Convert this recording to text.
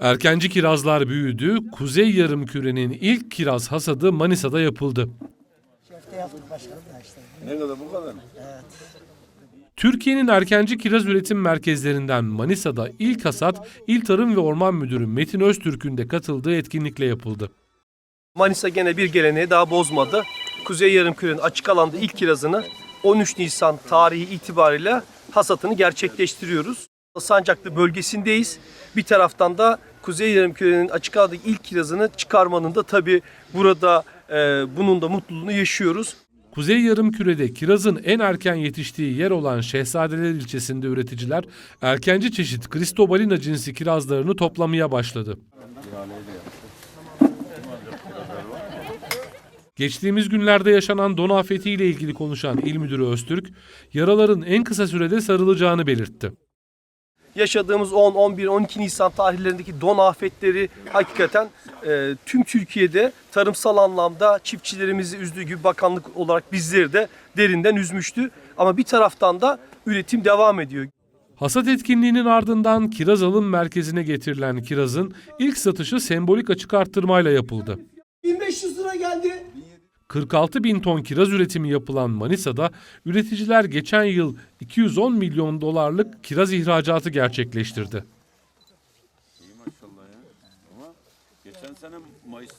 Erkenci kirazlar büyüdü, Kuzey Yarımküre'nin ilk kiraz hasadı Manisa'da yapıldı. İşte. Ne kadar bu kadar? Türkiye'nin erkenci kiraz üretim merkezlerinden Manisa'da ilk hasat İl Tarım ve Orman Müdürü Metin Öztürk'ün de katıldığı etkinlikle yapıldı. Manisa gene bir geleneği daha bozmadı. Kuzey Yarımküre'nin açık alanda ilk kirazını 13 Nisan tarihi itibariyle hasatını gerçekleştiriyoruz. Sancaklı bölgesindeyiz. Bir taraftan da Kuzey Yarımküre'nin açık alandaki ilk kirazını çıkarmanın da tabii burada e, bunun da mutluluğunu yaşıyoruz. Kuzey Yarımküre'de kirazın en erken yetiştiği yer olan Şehzadeler ilçesinde üreticiler erkenci çeşit Cristobalina cinsi kirazlarını toplamaya başladı. Geçtiğimiz günlerde yaşanan don afetiyle ilgili konuşan İl Müdürü Öztürk, yaraların en kısa sürede sarılacağını belirtti. Yaşadığımız 10, 11, 12 Nisan tarihlerindeki don afetleri hakikaten e, tüm Türkiye'de tarımsal anlamda çiftçilerimizi üzdüğü gibi bakanlık olarak bizleri de derinden üzmüştü. Ama bir taraftan da üretim devam ediyor. Hasat etkinliğinin ardından kiraz alım merkezine getirilen kirazın ilk satışı sembolik açık arttırmayla yapıldı. 1500 lira geldi. 46 bin ton kiraz üretimi yapılan Manisa'da üreticiler geçen yıl 210 milyon dolarlık kiraz ihracatı gerçekleştirdi. İyi maşallah ya. Ama geçen sene Mayıs